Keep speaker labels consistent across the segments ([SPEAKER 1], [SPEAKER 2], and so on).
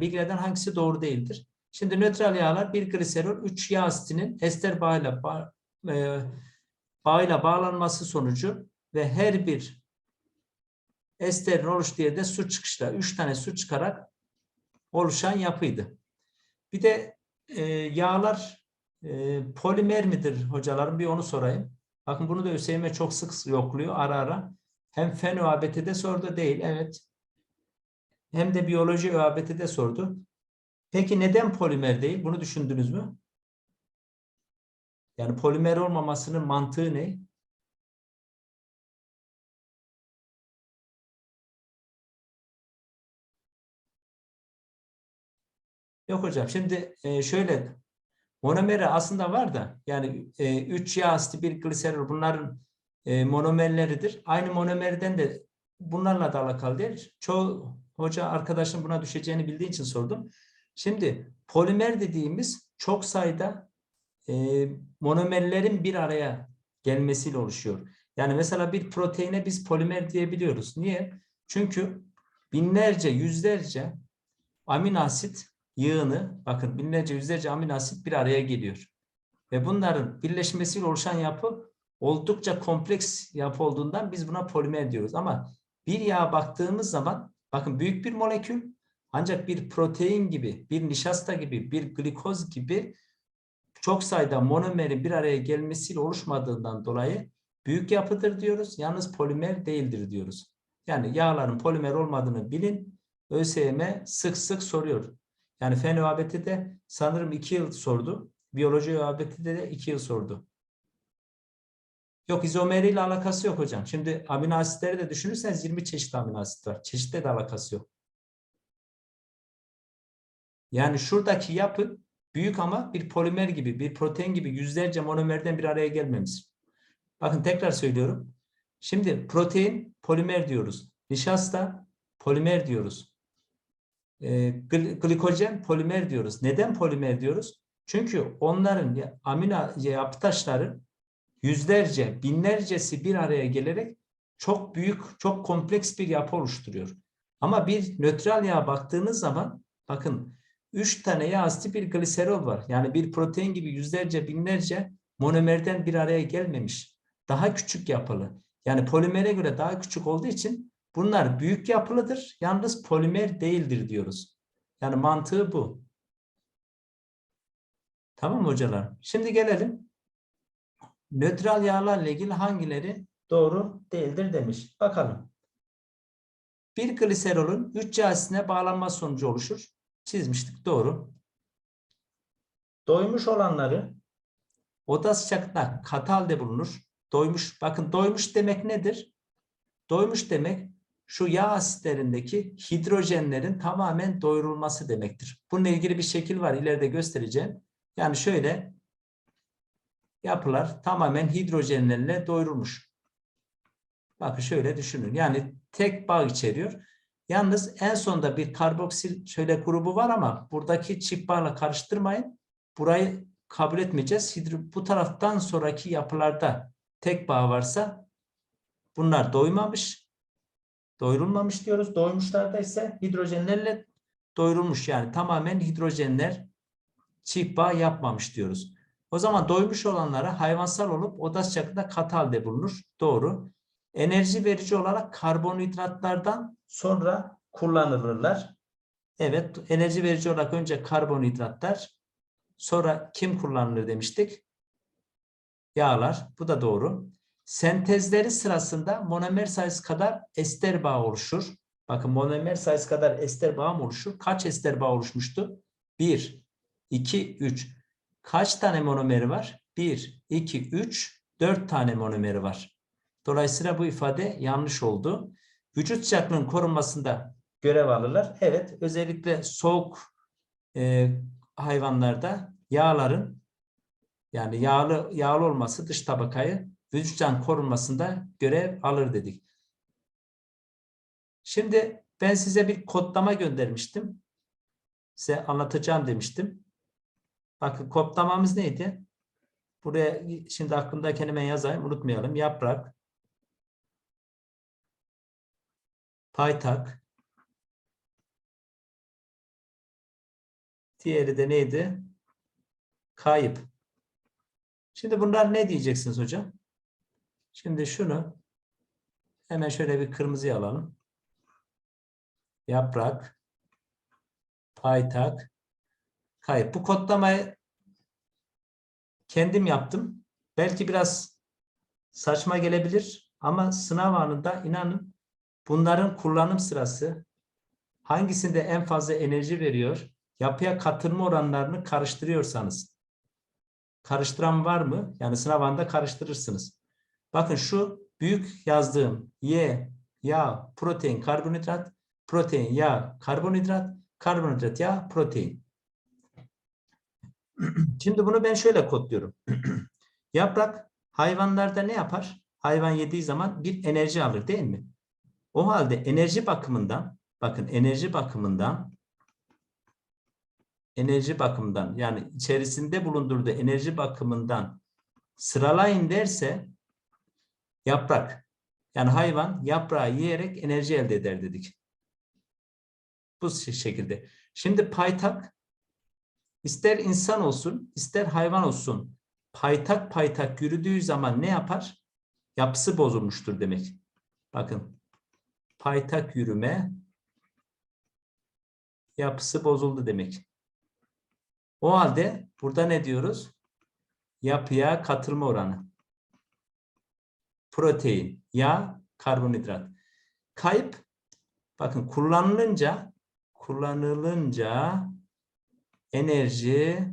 [SPEAKER 1] bilgilerden hangisi doğru değildir? Şimdi nötral yağlar bir gliserol 3 yağ asitinin ester bağıyla bağ, e, bağıyla bağlanması sonucu ve her bir esterin oluştuğu yerde su çıkışla 3 tane su çıkarak oluşan yapıydı. Bir de e, yağlar e, polimer midir hocalarım bir onu sorayım. Bakın bunu da ÖSYM çok sık yokluyor ara ara. Hem fen ÖABT'de sordu değil evet. Hem de biyoloji ÖABT'de sordu. Peki neden polimer değil? Bunu düşündünüz mü? Yani polimer olmamasının mantığı ne? Yok hocam. Şimdi e, şöyle monomeri aslında var da yani 3 yağ asiti bir gliserol bunların e, monomerleridir. Aynı monomerden de bunlarla da alakalı değil. Çoğu hoca arkadaşım buna düşeceğini bildiği için sordum. Şimdi polimer dediğimiz çok sayıda e, monomerlerin bir araya gelmesiyle oluşuyor. Yani mesela bir proteine biz polimer diyebiliyoruz. Niye? Çünkü binlerce, yüzlerce amino asit yığını, bakın binlerce, yüzlerce amino asit bir araya geliyor. Ve bunların birleşmesiyle oluşan yapı oldukça kompleks yapı olduğundan biz buna polimer diyoruz. Ama bir yağa baktığımız zaman bakın büyük bir molekül ancak bir protein gibi, bir nişasta gibi, bir glikoz gibi çok sayıda monomerin bir araya gelmesiyle oluşmadığından dolayı büyük yapıdır diyoruz. Yalnız polimer değildir diyoruz. Yani yağların polimer olmadığını bilin. ÖSYM sık sık soruyor. Yani fen ÖABT'de sanırım iki yıl sordu. Biyoloji ÖABT'de de iki yıl sordu. Yok izomeriyle alakası yok hocam. Şimdi amino asitleri de düşünürseniz 20 çeşit amino asit var. Çeşitle de alakası yok. Yani şuradaki yapı büyük ama bir polimer gibi, bir protein gibi yüzlerce monomerden bir araya gelmemiş. Bakın tekrar söylüyorum. Şimdi protein polimer diyoruz. Nişasta polimer diyoruz. E, glikojen polimer diyoruz. Neden polimer diyoruz? Çünkü onların amino yapı taşları yüzlerce, binlercesi bir araya gelerek çok büyük, çok kompleks bir yapı oluşturuyor. Ama bir nötral yağa baktığınız zaman bakın 3 tane yağ asiti bir gliserol var. Yani bir protein gibi yüzlerce, binlerce monomerden bir araya gelmemiş. Daha küçük yapılı. Yani polimere göre daha küçük olduğu için bunlar büyük yapılıdır. Yalnız polimer değildir diyoruz. Yani mantığı bu. Tamam hocalar? Şimdi gelelim. Nötral yağlarla ilgili hangileri doğru değildir demiş. Bakalım. Bir gliserolün 3 yağ asitine bağlanma sonucu oluşur çizmiştik. Doğru. Doymuş olanları oda sıcaklığında katı halde bulunur. Doymuş, bakın doymuş demek nedir? Doymuş demek şu yağ asitlerindeki hidrojenlerin tamamen doyurulması demektir. Bununla ilgili bir şekil var. ileride göstereceğim. Yani şöyle yapılar tamamen hidrojenlerle doyurulmuş. Bakın şöyle düşünün. Yani tek bağ içeriyor. Yalnız en sonda bir karboksil şöyle grubu var ama buradaki çift bağla karıştırmayın. Burayı kabul etmeyeceğiz. Bu taraftan sonraki yapılarda tek bağ varsa bunlar doymamış. Doyurulmamış diyoruz. Doymuşlarda ise hidrojenlerle doyurulmuş. Yani tamamen hidrojenler çift bağ yapmamış diyoruz. O zaman doymuş olanlara hayvansal olup oda sıcaklığında katı halde bulunur. Doğru. Enerji verici olarak karbonhidratlardan sonra kullanılırlar. Evet, enerji verici olarak önce karbonhidratlar, sonra kim kullanılır demiştik? Yağlar, bu da doğru. Sentezleri sırasında monomer sayısı kadar ester bağı oluşur. Bakın monomer sayısı kadar ester bağı mı oluşur? Kaç ester bağı oluşmuştu? 1, 2, 3. Kaç tane monomeri var? 1, 2, 3, 4 tane monomeri var. Dolayısıyla bu ifade yanlış oldu. Vücut sıcaklığının korunmasında görev alırlar. Evet, özellikle soğuk e, hayvanlarda yağların yani yağlı yağlı olması dış tabakayı vücut sıcaklığının korunmasında görev alır dedik. Şimdi ben size bir kodlama göndermiştim. Size anlatacağım demiştim. Bakın kodlamamız neydi? Buraya şimdi aklımdayken hemen yazayım. Unutmayalım. Yaprak, paytak, Diğeri de neydi? Kayıp. Şimdi bunlar ne diyeceksiniz hocam? Şimdi şunu hemen şöyle bir kırmızıya alalım. Yaprak, paytak, kayıp. Bu kodlamayı kendim yaptım. Belki biraz saçma gelebilir ama sınav anında inanın bunların kullanım sırası hangisinde en fazla enerji veriyor, yapıya katılma oranlarını karıştırıyorsanız karıştıran var mı? Yani sınav anında karıştırırsınız. Bakın şu büyük yazdığım Y, yağ, protein, karbonhidrat, protein, yağ, karbonhidrat, karbonhidrat, yağ, protein. Şimdi bunu ben şöyle kodluyorum. Yaprak hayvanlarda ne yapar? Hayvan yediği zaman bir enerji alır değil mi? O halde enerji bakımından bakın enerji bakımından enerji bakımından yani içerisinde bulundurduğu enerji bakımından sıralayın derse yaprak yani hayvan yaprağı yiyerek enerji elde eder dedik. Bu şekilde. Şimdi paytak ister insan olsun ister hayvan olsun paytak paytak yürüdüğü zaman ne yapar? Yapısı bozulmuştur demek. Bakın paytak yürüme yapısı bozuldu demek. O halde burada ne diyoruz? Yapıya katılma oranı. Protein, yağ, karbonhidrat. Kayıp bakın kullanılınca kullanılınca enerji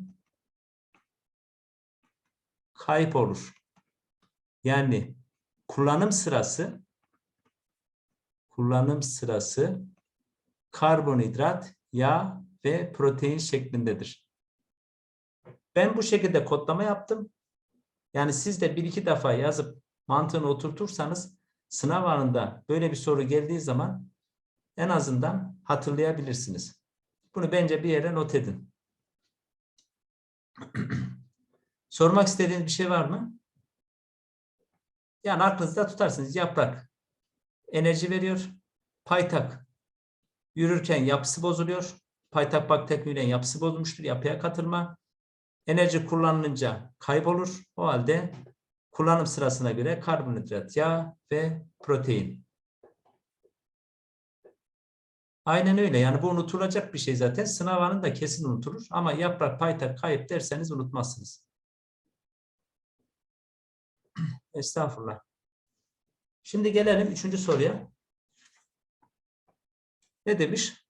[SPEAKER 1] kayıp olur. Yani kullanım sırası kullanım sırası karbonhidrat, yağ ve protein şeklindedir. Ben bu şekilde kodlama yaptım. Yani siz de bir iki defa yazıp mantığını oturtursanız sınav anında böyle bir soru geldiği zaman en azından hatırlayabilirsiniz. Bunu bence bir yere not edin. Sormak istediğiniz bir şey var mı? Yani aklınızda tutarsınız. Yaprak enerji veriyor. Paytak yürürken yapısı bozuluyor. Paytak bakteriyle yapısı bozulmuştur. Yapıya katılma. Enerji kullanılınca kaybolur. O halde kullanım sırasına göre karbonhidrat, yağ ve protein. Aynen öyle. Yani bu unutulacak bir şey zaten. Sınav anında kesin unutulur. Ama yaprak, paytak, kayıp derseniz unutmazsınız. Estağfurullah. Şimdi gelelim üçüncü soruya. Ne demiş?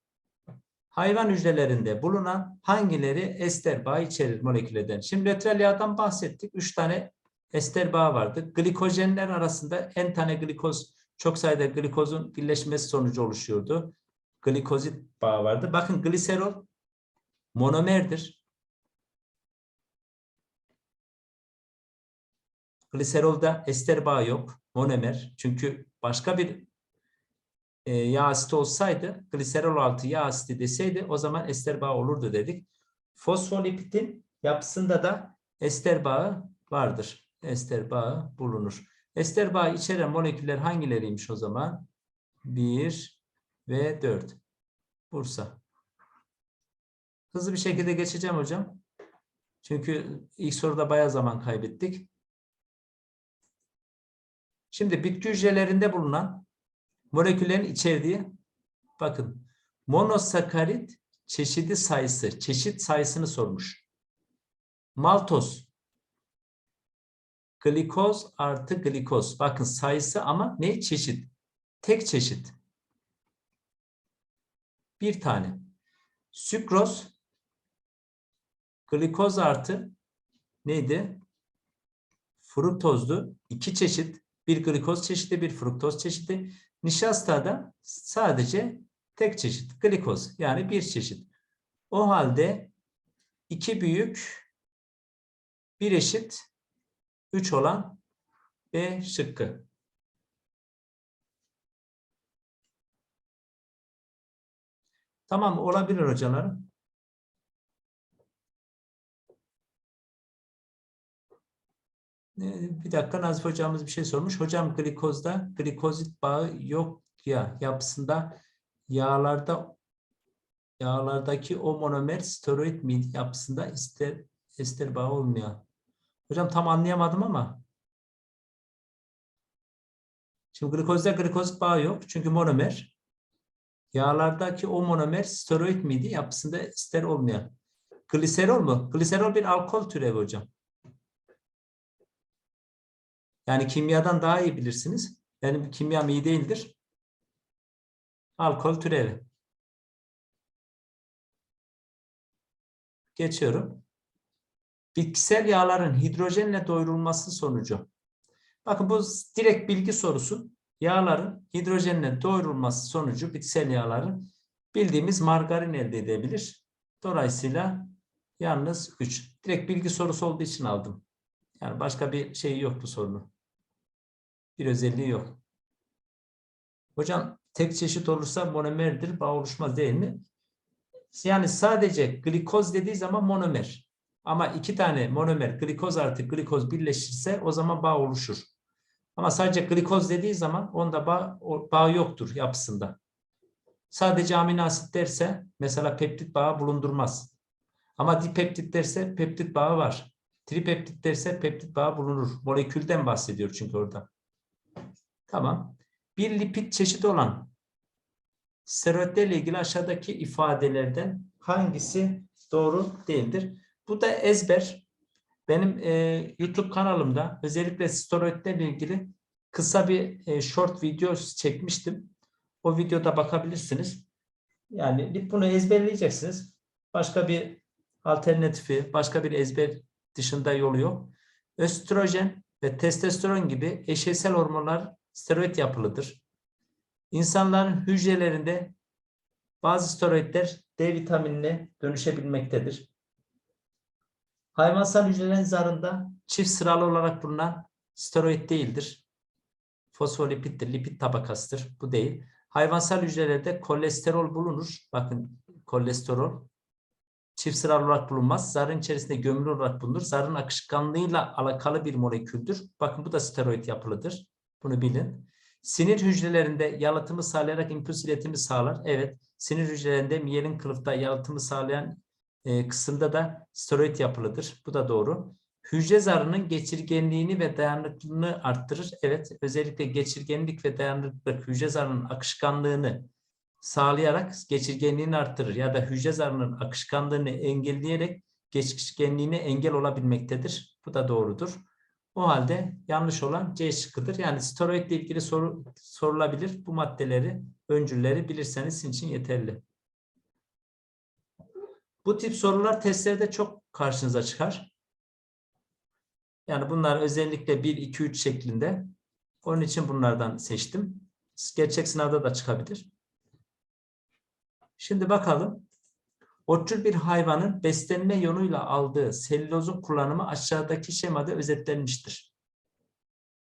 [SPEAKER 1] Hayvan hücrelerinde bulunan hangileri ester bağı içerir moleküllerden? Şimdi nötral yağdan bahsettik. Üç tane ester bağı vardı. Glikojenler arasında en tane glikoz, çok sayıda glikozun birleşmesi sonucu oluşuyordu. Glikozit bağı vardı. Bakın gliserol monomerdir. Gliserolda ester bağı yok. Monomer. Çünkü başka bir e, yağ asiti olsaydı gliserol altı yağ asiti deseydi o zaman ester bağı olurdu dedik. Fosfolipidin yapısında da ester bağı vardır. Ester bağı bulunur. Ester bağı içeren moleküller hangileriymiş o zaman? 1 ve 4. Bursa. Hızlı bir şekilde geçeceğim hocam. Çünkü ilk soruda bayağı zaman kaybettik. Şimdi bitki hücrelerinde bulunan moleküllerin içerdiği bakın monosakarit çeşidi sayısı, çeşit sayısını sormuş. Maltoz glikoz artı glikoz. Bakın sayısı ama ne çeşit? Tek çeşit. Bir tane. Sükroz glikoz artı neydi? Fruktozdu. İki çeşit. Bir glikoz çeşidi, bir fruktoz çeşidi. Nişastada sadece tek çeşit glikoz yani bir çeşit. O halde iki büyük bir eşit üç olan B şıkkı. Tamam olabilir hocalarım. Bir dakika Nazif hocamız bir şey sormuş. Hocam glikozda glikozit bağı yok ya yapısında yağlarda yağlardaki o monomer steroid miydi yapısında ester, ester bağı olmuyor. Hocam tam anlayamadım ama. Şimdi glikozda glikozit bağı yok. Çünkü monomer. Yağlardaki o monomer steroid miydi yapısında ester olmuyor. Gliserol mu? Gliserol bir alkol türevi hocam. Yani kimyadan daha iyi bilirsiniz. Benim kimyam iyi değildir. Alkol türevi. Geçiyorum. Bitkisel yağların hidrojenle doyurulması sonucu. Bakın bu direkt bilgi sorusu. Yağların hidrojenle doyurulması sonucu bitkisel yağların bildiğimiz margarin elde edebilir. Dolayısıyla yalnız 3. Direkt bilgi sorusu olduğu için aldım. Yani başka bir şey yok bu sorunun. Bir özelliği yok. Hocam tek çeşit olursa monomerdir, bağ oluşmaz değil mi? Yani sadece glikoz dediği zaman monomer. Ama iki tane monomer glikoz artı glikoz birleşirse o zaman bağ oluşur. Ama sadece glikoz dediği zaman onda bağ, bağ yoktur yapısında. Sadece amino asit derse mesela peptit bağı bulundurmaz. Ama dipeptit derse peptit bağı var. Tripeptit derse peptit bağı bulunur. Molekülden bahsediyor çünkü orada. Tamam. Bir lipid çeşidi olan steroidlerle ilgili aşağıdaki ifadelerden hangisi doğru değildir? Bu da ezber. Benim e, YouTube kanalımda özellikle steroidlerle ilgili kısa bir e, short video çekmiştim. O videoda bakabilirsiniz. Yani bunu ezberleyeceksiniz. Başka bir alternatifi, başka bir ezber dışında yolu yok. Östrojen ve testosteron gibi eşeysel hormonlar steroid yapılıdır. İnsanların hücrelerinde bazı steroidler D vitaminine dönüşebilmektedir. Hayvansal hücrelerin zarında çift sıralı olarak bulunan steroid değildir. Fosfolipittir, lipid tabakasıdır. Bu değil. Hayvansal hücrelerde kolesterol bulunur. Bakın kolesterol çift sıralı olarak bulunmaz. Zarın içerisinde gömülü olarak bulunur. Zarın akışkanlığıyla alakalı bir moleküldür. Bakın bu da steroid yapılıdır. Bunu bilin. Sinir hücrelerinde yalıtımı sağlayarak impuls iletimi sağlar. Evet, sinir hücrelerinde miyelin kılıfta yalıtımı sağlayan e, kısımda da steroid yapılıdır. Bu da doğru. Hücre zarının geçirgenliğini ve dayanıklılığını arttırır. Evet, özellikle geçirgenlik ve dayanıklılık hücre zarının akışkanlığını sağlayarak geçirgenliğini arttırır ya da hücre zarının akışkanlığını engelleyerek geçirgenliğine engel olabilmektedir. Bu da doğrudur. O halde yanlış olan C şıkkıdır. Yani steroid ile ilgili soru sorulabilir. Bu maddeleri, öncülleri bilirseniz sizin için yeterli. Bu tip sorular testlerde çok karşınıza çıkar. Yani bunlar özellikle 1, 2, 3 şeklinde. Onun için bunlardan seçtim. Gerçek sınavda da çıkabilir. Şimdi bakalım. Otçul bir hayvanın beslenme yoluyla aldığı selülozun kullanımı aşağıdaki şemada özetlenmiştir.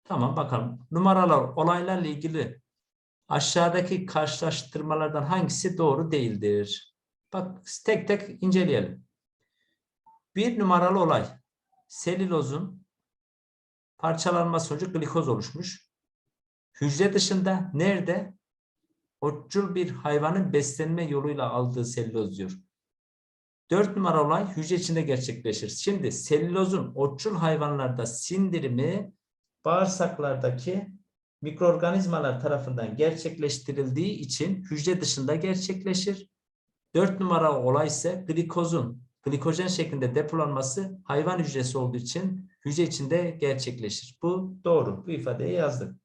[SPEAKER 1] Tamam bakalım. Numaralar olaylarla ilgili aşağıdaki karşılaştırmalardan hangisi doğru değildir? Bak tek tek inceleyelim. Bir numaralı olay. Selülozun parçalanması sonucu glikoz oluşmuş. Hücre dışında nerede? Otçul bir hayvanın beslenme yoluyla aldığı selüloz diyor. Dört numara olay hücre içinde gerçekleşir. Şimdi selülozun otçul hayvanlarda sindirimi bağırsaklardaki mikroorganizmalar tarafından gerçekleştirildiği için hücre dışında gerçekleşir. Dört numara olay ise glikozun glikojen şeklinde depolanması hayvan hücresi olduğu için hücre içinde gerçekleşir. Bu doğru. Bu ifadeyi yazdık.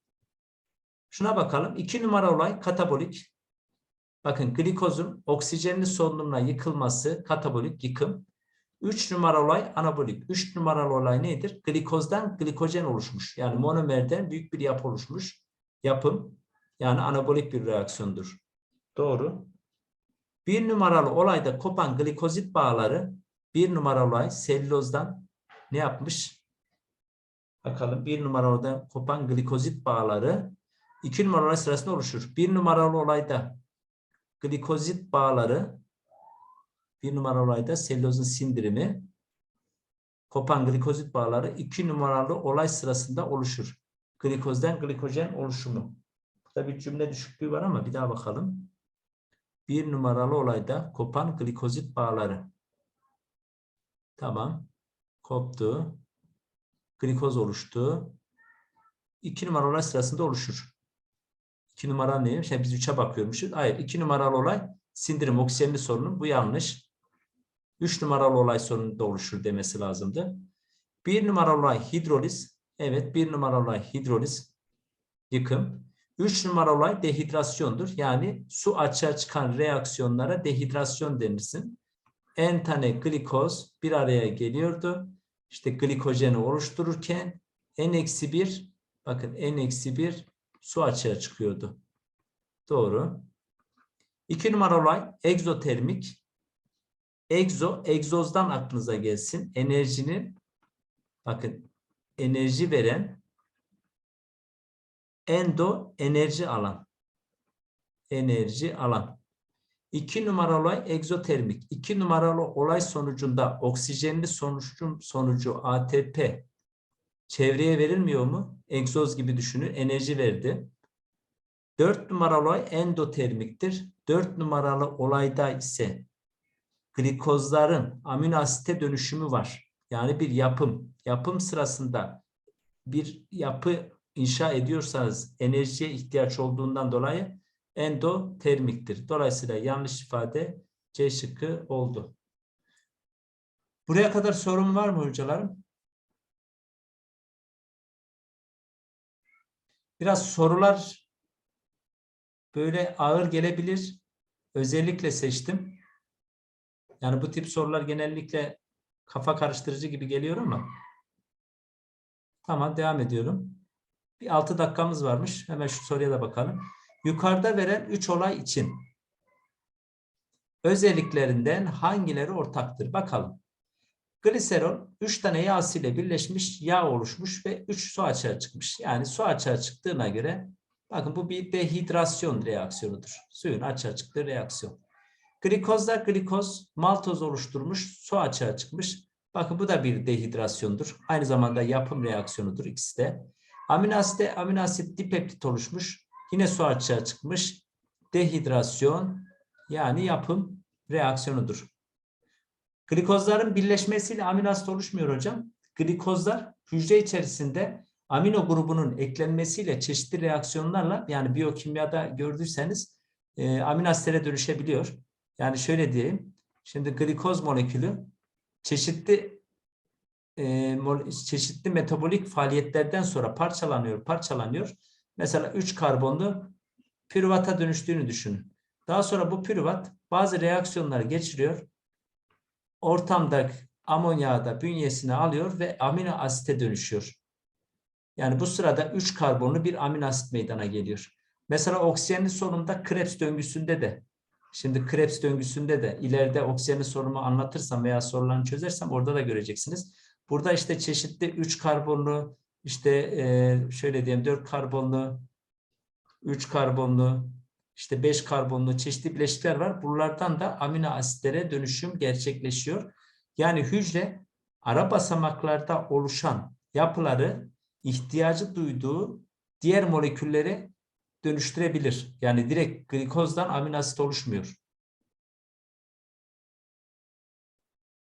[SPEAKER 1] Şuna bakalım. İki numara olay katabolik. Bakın glikozun oksijenli solunumla yıkılması katabolik yıkım. Üç numara olay anabolik. Üç numaralı olay nedir? Glikozdan glikojen oluşmuş. Yani monomerden büyük bir yapı oluşmuş. Yapım yani anabolik bir reaksiyondur. Doğru. Bir numaralı olayda kopan glikozit bağları bir numaralı olay selülozdan ne yapmış? Bakalım bir numaralı olayda kopan glikozit bağları iki numaralı olay sırasında oluşur. Bir numaralı olayda glikozit bağları bir numaralı olayda selülozun sindirimi kopan glikozit bağları iki numaralı olay sırasında oluşur. Glikozdan glikojen oluşumu. Burada bir cümle düşüklüğü var ama bir daha bakalım. Bir numaralı olayda kopan glikozit bağları. Tamam. Koptu. Glikoz oluştu. İki numaralı olay sırasında oluşur. İki numara neymiş? Şey, biz üçe bakıyormuşuz. Hayır. iki numaralı olay sindirim oksijenli sorunun. Bu yanlış. Üç numaralı olay sorununda oluşur demesi lazımdı. Bir numaralı olay hidroliz. Evet. Bir numaralı olay hidroliz. Yıkım. Üç numaralı olay dehidrasyondur. Yani su açığa çıkan reaksiyonlara dehidrasyon denirsin. En tane glikoz bir araya geliyordu. İşte glikojeni oluştururken N-1 bakın N-1 su açığa çıkıyordu. Doğru. İki numaralı olay egzotermik. Egzo, egzozdan aklınıza gelsin. Enerjinin bakın enerji veren endo enerji alan. Enerji alan. İki numaralı olay egzotermik. İki numaralı olay sonucunda oksijenli sonucun sonucu ATP çevreye verilmiyor mu? Egzoz gibi düşünün. Enerji verdi. Dört numaralı olay endotermiktir. Dört numaralı olayda ise glikozların amino asite dönüşümü var. Yani bir yapım. Yapım sırasında bir yapı inşa ediyorsanız enerjiye ihtiyaç olduğundan dolayı endotermiktir. Dolayısıyla yanlış ifade C şıkkı oldu. Buraya kadar sorun var mı hocalarım? Biraz sorular böyle ağır gelebilir. Özellikle seçtim. Yani bu tip sorular genellikle kafa karıştırıcı gibi geliyor ama. Tamam devam ediyorum. Bir 6 dakikamız varmış. Hemen şu soruya da bakalım. Yukarıda veren 3 olay için özelliklerinden hangileri ortaktır? Bakalım. Gliserol 3 tane yağ ile birleşmiş, yağ oluşmuş ve 3 su açığa çıkmış. Yani su açığa çıktığına göre bakın bu bir dehidrasyon reaksiyonudur. Suyun açığa çıktığı reaksiyon. Glikozda glikoz maltoz oluşturmuş, su açığa çıkmış. Bakın bu da bir dehidrasyondur. Aynı zamanda yapım reaksiyonudur ikisi de. Amino asit, amino asit dipeptit oluşmuş. Yine su açığa çıkmış. Dehidrasyon yani yapım reaksiyonudur. Glikozların birleşmesiyle amino asit oluşmuyor hocam. Glikozlar hücre içerisinde amino grubunun eklenmesiyle çeşitli reaksiyonlarla yani biyokimyada gördüyseniz e, amino asitlere dönüşebiliyor. Yani şöyle diyeyim. Şimdi glikoz molekülü çeşitli e, çeşitli metabolik faaliyetlerden sonra parçalanıyor, parçalanıyor. Mesela 3 karbonlu pürüvata dönüştüğünü düşünün. Daha sonra bu pürüvat bazı reaksiyonlar geçiriyor. Ortamda amonyağı da bünyesine alıyor ve amino asite dönüşüyor. Yani bu sırada 3 karbonlu bir amino asit meydana geliyor. Mesela oksijenli solunumda Krebs döngüsünde de Şimdi Krebs döngüsünde de ileride oksijenli sorunumu anlatırsam veya sorularını çözersem orada da göreceksiniz. Burada işte çeşitli 3 karbonlu, işte e, şöyle diyeyim 4 karbonlu, 3 karbonlu, işte 5 karbonlu çeşitli bileşikler var. Buralardan da amino asitlere dönüşüm gerçekleşiyor. Yani hücre ara basamaklarda oluşan yapıları ihtiyacı duyduğu diğer moleküllere dönüştürebilir. Yani direkt glikozdan amino asit oluşmuyor.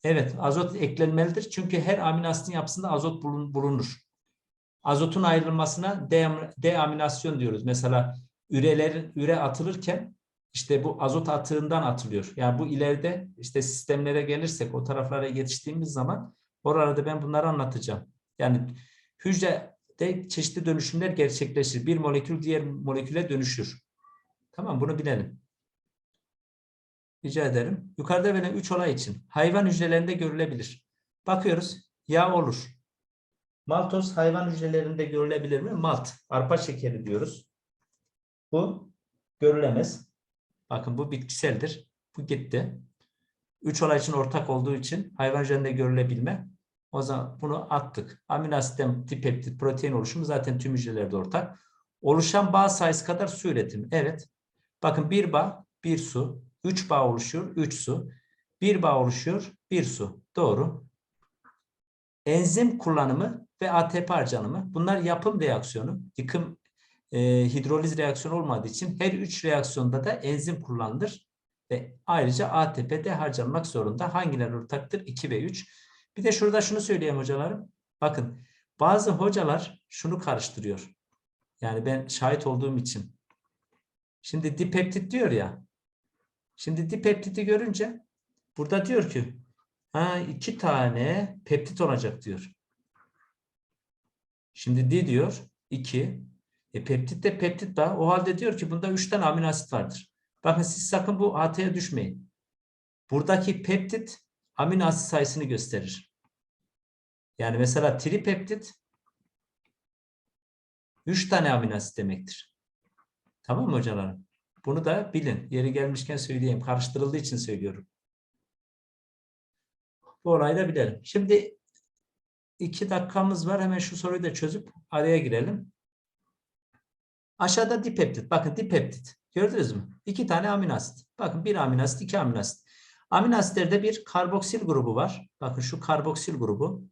[SPEAKER 1] Evet, azot eklenmelidir. Çünkü her amino asitin yapısında azot bulunur. Azotun ayrılmasına deaminasyon diyoruz. Mesela üreler üre atılırken işte bu azot atığından atılıyor. Yani bu ileride işte sistemlere gelirsek o taraflara yetiştiğimiz zaman orada ben bunları anlatacağım. Yani hücrede çeşitli dönüşümler gerçekleşir. Bir molekül diğer moleküle dönüşür. Tamam bunu bilelim. Rica ederim. Yukarıda verilen 3 olay için hayvan hücrelerinde görülebilir. Bakıyoruz. Yağ olur. Maltoz hayvan hücrelerinde görülebilir mi? Malt. Arpa şekeri diyoruz. Bu görülemez. Bakın bu bitkiseldir. Bu gitti. Üç olay için ortak olduğu için hayvan hücrelerinde görülebilme. O zaman bunu attık. Amino asitten dipeptit protein oluşumu zaten tüm hücrelerde ortak. Oluşan bağ sayısı kadar su üretimi. Evet. Bakın bir bağ, bir su. Üç bağ oluşuyor, üç su. Bir bağ oluşuyor, bir su. Doğru. Enzim kullanımı ve ATP harcanımı. Bunlar yapım reaksiyonu. Yıkım e, hidroliz reaksiyonu olmadığı için her üç reaksiyonda da enzim kullanılır. ve ayrıca ATP'de harcanmak zorunda. Hangileri ortaktır? 2 ve 3. Bir de şurada şunu söyleyeyim hocalarım. Bakın bazı hocalar şunu karıştırıyor. Yani ben şahit olduğum için. Şimdi dipeptit diyor ya. Şimdi dipeptiti görünce burada diyor ki ha iki tane peptit olacak diyor. Şimdi di diyor 2. E peptit de peptit var. O halde diyor ki bunda 3 tane amino asit vardır. Bakın siz sakın bu AT'ye düşmeyin. Buradaki peptit amino asit sayısını gösterir. Yani mesela tripeptit 3 tane amino asit demektir. Tamam mı hocalarım? Bunu da bilin. Yeri gelmişken söyleyeyim. Karıştırıldığı için söylüyorum. Bu olayı da bilelim. Şimdi iki dakikamız var. Hemen şu soruyu da çözüp araya girelim. Aşağıda dipeptit. Bakın dipeptit. Gördünüz mü? İki tane amino. Bakın bir amino asit, iki amino asit. Bir karboksil grubu var. Bakın şu karboksil grubu.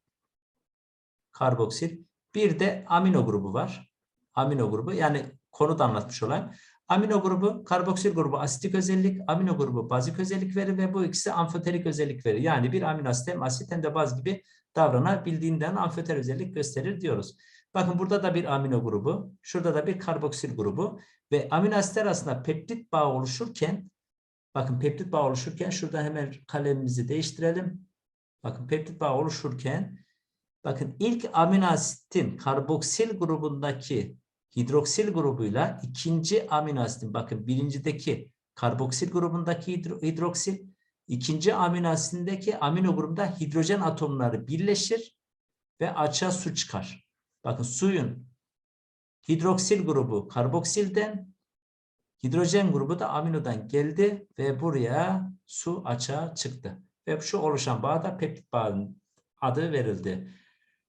[SPEAKER 1] Karboksil. Bir de amino grubu var. Amino grubu. Yani konuda anlatmış olan. Amino grubu, karboksil grubu asitik özellik, amino grubu bazik özellik verir ve bu ikisi amfoterik özellik verir. Yani bir amino asit hem asit hem de baz gibi davranabildiğinden amfoter özellik gösterir diyoruz. Bakın burada da bir amino grubu, şurada da bir karboksil grubu ve amino asitler arasında peptit bağı oluşurken bakın peptit bağı oluşurken şurada hemen kalemimizi değiştirelim. Bakın peptit bağı oluşurken bakın ilk amino asitin karboksil grubundaki hidroksil grubuyla ikinci amino asitin bakın birincideki karboksil grubundaki hidro, hidroksil ikinci amino asitindeki amino grubunda hidrojen atomları birleşir ve açığa su çıkar. Bakın suyun hidroksil grubu karboksilden hidrojen grubu da aminodan geldi ve buraya su açığa çıktı. Ve şu oluşan bağ da peptit bağının adı verildi.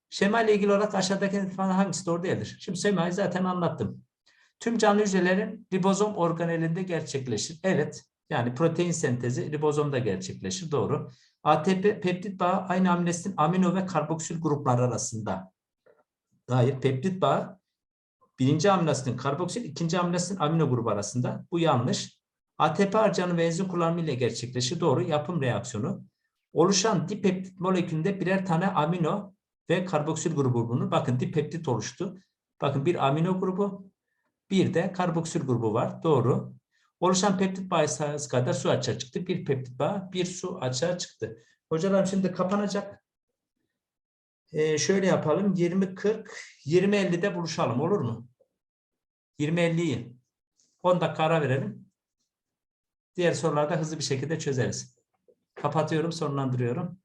[SPEAKER 1] Şema ile ilgili olarak aşağıdaki hangisi doğru değildir? Şimdi şemayı zaten anlattım. Tüm canlı hücrelerin ribozom organelinde gerçekleşir. Evet. Yani protein sentezi ribozomda gerçekleşir. Doğru. ATP peptit bağı aynı amino asitin amino ve karboksil gruplar arasında. Hayır. Peptit bağı birinci amino asitin karboksil, ikinci amino asitin amino grubu arasında. Bu yanlış. ATP harcanı ve enzim kullanımı ile gerçekleşir. Doğru. Yapım reaksiyonu. Oluşan dipeptit molekülünde birer tane amino ve karboksil grubu bulunur. Bakın dipeptit oluştu. Bakın bir amino grubu, bir de karboksil grubu var. Doğru. Oluşan peptit bağı kadar su açığa çıktı. Bir peptit bağı, bir su açığa çıktı. Hocalarım şimdi kapanacak. Ee, şöyle yapalım. 20-40, 20-50'de buluşalım. Olur mu? 20-50'yi. 10 dakika ara verelim. Diğer sorularda hızlı bir şekilde çözeriz. Kapatıyorum, sonlandırıyorum.